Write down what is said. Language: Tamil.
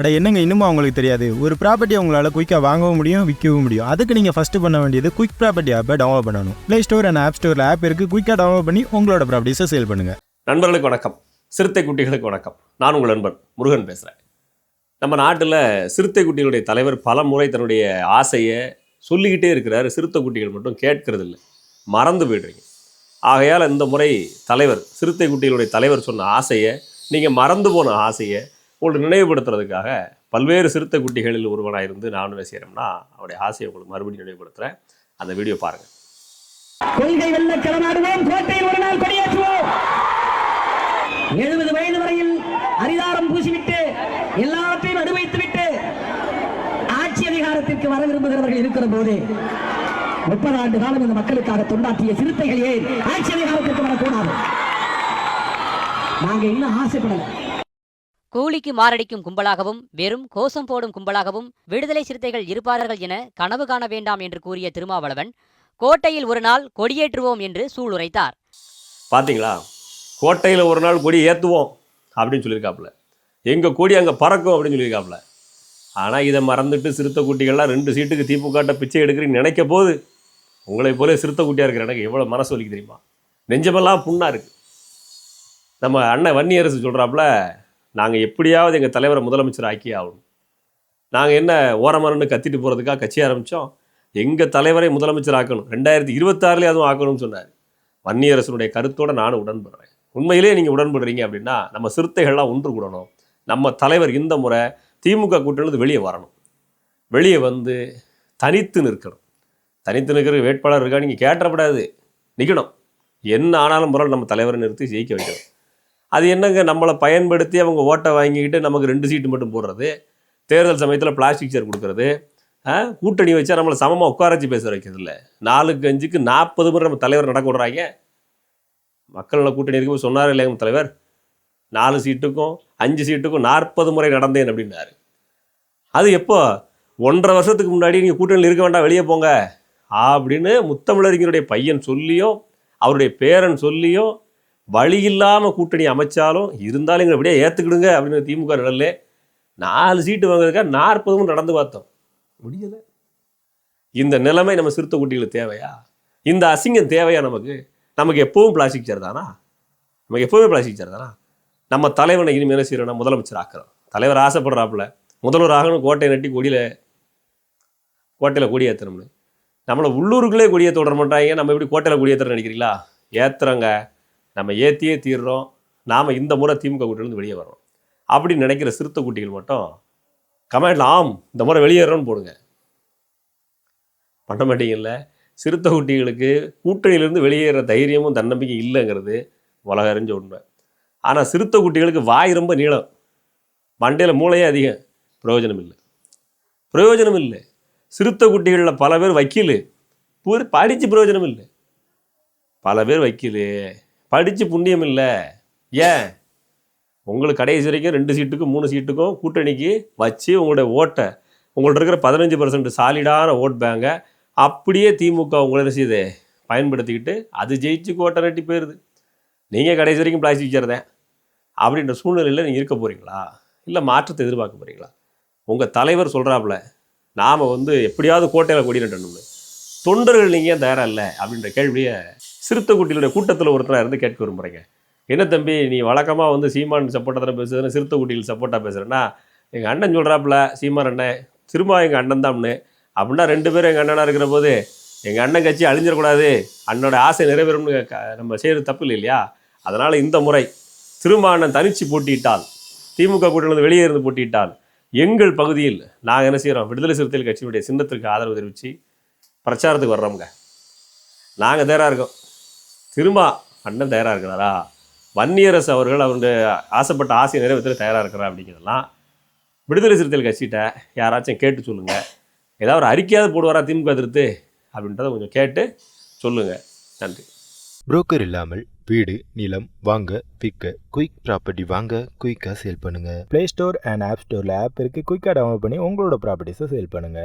அட என்னங்க இன்னுமா அவங்களுக்கு தெரியாது? ஒரு ப்ராப்பர்ட்டி உங்களால் குயிக்காக வாங்கவும் முடியும் விற்கவும் முடியும். அதுக்கு நீங்கள் ஃபஸ்ட்டு பண்ண வேண்டியது குயிக் ப்ராப்பர்ட்டி ஆப்பை டவுன்லோட் பண்ணணும். ப்ளே ஸ்டோர் அண்ட் ஆப் ஸ்டோரில் ஆப் இருக்குது குயிக்காக டவுன்லோட் பண்ணி உங்களோட ப்ராப்பர்ட்டிஸை சேல் பண்ணுங்கள் நண்பர்களுக்கு வணக்கம். சிறுத்தை குட்டிகளுக்கு வணக்கம். நான் உங்கள் நண்பன் முருகன் பேசுகிறேன் நம்ம நாட்டில் சிறுத்தை குட்டிகளுடைய தலைவர் பல முறை தன்னுடைய ஆசையை சொல்லிக்கிட்டே இருக்கிறாரு. சிறுத்தை குட்டிகள் மட்டும் கேட்கறது இல்லை மறந்து போயிடுறீங்க. ஆகையால் இந்த முறை தலைவர் சிறுத்தை குட்டிகளுடைய தலைவர் சொன்ன ஆசையை நீங்கள் மறந்து போன ஆசையை உங்களுக்கு நினைவுபடுத்துறதுக்காக பல்வேறு சிறுத்தை குட்டிகளில் ஒருவனாக இருந்து நானும் என்ன செய்கிறோம்னா அவருடைய ஆசையை உங்களுக்கு மறுபடியும் நினைவுபடுத்துகிறேன் அந்த வீடியோ பாருங்கள் கொள்கை வெல்ல களமாடுவோம். கோட்டையில் ஒரு நாள் கொடியேற்றுவோம். எழுபது வயது வரையில் அரிதாரம் பூசிவிட்டு எல்லாவற்றையும் அனுபவித்து விட்டு ஆட்சி அதிகாரத்திற்கு வர விரும்புகிறவர்கள் இருக்கிற போது முப்பது ஆண்டு காலம் இந்த மக்களுக்காக தொண்டாற்றிய சிறுத்தைகள் ஏன் ஆட்சி அதிகாரத்திற்கு வரக்கூடாது? நாங்க இன்னும் ஆசைப்படலை. கூலிக்கு மாரடிக்கும் கும்பலாகவும் வெறும் கோஷம் போடும் கும்பலாகவும் விடுதலை சிறுத்தைகள் இருப்பார்கள் என கனவு காண வேண்டாம் என்று கூறிய திருமாவளவன் கோட்டையில் ஒரு நாள் கொடியேற்றுவோம் என்று சூளுரைத்தார். பார்த்தீங்களா கோட்டையில் ஒரு நாள் கொடி ஏற்றுவோம் அப்படின்னு சொல்லியிருக்காப்புல. எங்கள் கொடி அங்கே பறக்கும் அப்படின்னு சொல்லியிருக்காப்புல. ஆனால் இதை மறந்துட்டு சிறுத்தை குட்டிகள்லாம் ரெண்டு சீட்டுக்கு தீப்பு காட்ட பிச்சை எடுக்கிறீன்னு நினைக்க போது உங்களை போல சிறுத்தை குட்டியாக இருக்கிற எனக்கு எவ்வளோ மனசு வலிக்கு தெரியுமா? நெஞ்சமெல்லாம் புண்ணாக இருக்குது நம்ம அண்ணன் வன்னியரசு சொல்கிறாப்புல நாங்கள் எப்படியாவது எங்கள் தலைவரை முதலமைச்சர் ஆக்கி ஆகணும். நாங்கள் என்ன ஓரமரன்னு கத்திட்டு போகிறதுக்காக கட்சி ஆரம்பித்தோம் எங்கள் தலைவரை முதலமைச்சர் ஆக்கணும். ரெண்டாயிரத்தி இருபத்தாறுலேயே அதுவும் ஆக்கணும்னு சொன்னார். வன்னியரசனுடைய கருத்தோடு நானும் உடன்படுறேன். உண்மையிலேயே நீங்கள் உடன்படுறீங்க அப்படின்னா நம்ம சிறுத்தைகள்லாம் ஒன்று கூடணும். நம்ம தலைவர் இந்த முறை திமுக கூட்டிலிருந்து வெளியே வரணும். வெளியே வந்து தனித்து நிற்கணும். தனித்து நிற்கிற வேட்பாளர் இருக்கா? நீங்கள் கேட்டப்படாது நிற்கணும் என்ன ஆனாலும் முறை நம்ம தலைவரை நிறுத்தி ஜெயிக்க வைக்கணும். அது என்னங்க நம்மளை பயன்படுத்தி அவங்க ஓட்டை வாங்கிக்கிட்டு நமக்கு ரெண்டு சீட்டு மட்டும் போடுறது தேர்தல் சமயத்தில் பிளாஸ்டிக் சேர் கொடுக்குறது கூட்டணி வச்சா நம்மளை சமமாக உட்கார வச்சு பேச வைக்கிறது இல்லை நாலுக்கு அஞ்சுக்கு நாற்பது முறை நம்ம தலைவர் நடக்க விடுறாங்க. மக்களோட கூட்டணி இருக்கும்போது சொன்னார் இல்லையா நம்ம தலைவர்? நாலு சீட்டுக்கும் அஞ்சு சீட்டுக்கும் நாற்பது முறை நடந்தேன் அப்படின்னாரு. அது எப்போ? ஒன்றரை வருஷத்துக்கு முன்னாடி நீங்கள் கூட்டணியில் இருக்க வேண்டாம் வெளியே போங்க அப்படின்னு முத்தமிழறிஞருடைய பையன் சொல்லியும் அவருடைய பேரன் சொல்லியும் வழி இல்லாமல் கூட்டணி அமைச்சாலும் இருந்தாலும் எங்களை அப்படியே ஏற்றுக்கிடுங்க அப்படின்னு திமுக நிழல்ல நாலு சீட்டு வாங்குறதுக்காக நாற்பதும் நடந்து பார்த்தோம். முடியலை. இந்த நிலைமை நம்ம சிறுத்தை குட்டிகளுக்கு தேவையா? இந்த அசிங்கம் தேவையா நமக்கு? நமக்கு எப்பவும் பிளாஸ்டிக் சேர் தானா? நமக்கு எப்பவுமே பிளாஸ்டிக் சேர் தானா? நம்ம தலைவனை இனிமேல் என்ன செய்யறோம்னா முதலமைச்சர் ஆக்குறோம். தலைவர் ஆசைப்படுறாப்புல. முதல்வர் ஆகணும் கோட்டையை நட்டி கொடியில் கோட்டையில் கொடி ஏற்றணும்னு நம்மளை உள்ளூருக்குள்ளே கொடியை தொடர மாட்டாங்க. நம்ம எப்படி கோட்டையில் கொடி ஏற்றுறோம் நினைக்கிறீங்களா? ஏற்றுறங்க நம்ம ஏற்றியே தீர்றோம். நாம் இந்த முறை திமுக கூட்டிலேருந்து வெளியே வரோம் அப்படின்னு நினைக்கிற சிறுத்தை குட்டிகள் மட்டும் கமெண்ட்ல ஆம் இந்த முறை வெளியேறோன்னு போடுங்க. பண்ண மாட்டீங்கல்ல. சிறுத்தை குட்டிகளுக்கு கூட்டணியிலேருந்து வெளியேற தைரியமும் தன்னம்பிக்கை இல்லைங்கிறது உலக அறிஞ்ச உண்மை. ஆனால் சிறுத்தை குட்டிகளுக்கு வாய் ரொம்ப நீளம். மண்டையில் மூளையே அதிகம். பிரயோஜனம் இல்லை பிரயோஜனம் இல்லை சிறுத்தை குட்டிகளில் பல பேர் வக்கீல். படித்து பிரயோஜனம் இல்லை பல பேர் வக்கீல். படித்து புண்ணியம் இல்லை. ஏன்? உங்களுக்கு கடைசி வரைக்கும் ரெண்டு சீட்டுக்கும் மூணு சீட்டுக்கும் கூட்டணிக்கு வச்சு உங்களுடைய ஓட்டை உங்கள்ட்ட இருக்கிற பதினஞ்சு பர்சன்ட் சாலிடான ஓட் பேங்கை அப்படியே திமுக உங்களை என்ன செய்யுது? பயன்படுத்திக்கிட்டு அது ஜெயிச்சு கோட்டை நட்டி போயிடுது நீங்கள் கடைசி வரைக்கும் பிளாஸ்டிக் சேர்ந்தேன் அப்படின்ற சூழ்நிலையில் நீங்கள் இருக்க போகிறீங்களா இல்லை மாற்றத்தை எதிர்பார்க்க போகிறீங்களா உங்கள் தலைவர் சொல்கிறாப்புல நாம் வந்து எப்படியாவது கோட்டையில் கொடி நட்டணும்னு. தொண்டர்கள் நீங்கள் ஏன் தயாராக இல்லை? அப்படின்ற கேள்வியை சிறுத்தை குட்டிகளுடைய கூட்டத்தில் ஒருத்தராக இருந்து கேட்க விரும்புகிறீங்க என்ன தம்பி நீ வழக்கமாக வந்து சீமான் சப்போர்ட்டாக பேசுறதுன்னு சிறுத்த குட்டிகள் சப்போர்ட்டாக பேசுகிறேன்னா எங்கள் அண்ணன் சொல்கிறாப்புல சீமான் அண்ணன் திரும்ப எங்கள் அண்ணன் தான்னு அப்படின்னா ரெண்டு பேரும் எங்கள் அண்ணனாக இருக்கிற போது எங்கள் அண்ணன் கட்சி அழிஞ்சிடக்கூடாது. அண்ணனோட ஆசை நிறைவேறும்னு க- நம்ம செய்கிறது தப்பு இல்லை இல்லையா? அதனால் இந்த முறை திருமானன் தனிச்சு போட்டியிட்டால் திமுக கூட்டணி வெளியே இருந்து போட்டியிட்டால் எங்கள் பகுதியில் நாங்கள் என்ன செய்கிறோம் விடுதலை சிறுத்தைகள் கட்சியினுடைய சின்னத்திற்கு ஆதரவு தெரிவித்து பிரச்சாரத்துக்கு வர்றோம்ங்க. நாங்கள் தேராக இருக்கோம். திரும்ப அண்ணன் தயாராக இருக்கிறாரா? வன்னியரசு அவர்கள் அவருடைய ஆசைப்பட்ட ஆசையை நிறைவேற்ற தயாராக இருக்கிறா அப்படிங்கிறதெல்லாம் விடுதலை சிறுத்தைகள் கட்சிகிட்ட யாராச்சும் கேட்டு சொல்லுங்கள் ஏதாவது ஒரு அறிக்கையாவது போடுவாரா திமுக எதிர்த்து? அப்படின்றத கொஞ்சம் கேட்டு சொல்லுங்கள் நன்றி. புரோக்கர் இல்லாமல் வீடு நிலம் வாங்க விற்க குயிக் ப்ராப்பர்ட்டி வாங்க குயிக்காக சேல் பண்ணுங்கள் ப்ளே ஸ்டோர் அண்ட் ஆப் ஸ்டோரில் ஆப் இருக்குது குயிக்காக டவுன்லோட் பண்ணி உங்களோட ப்ராப்பர்ட்டிஸை சேல் பண்ணுங்கள்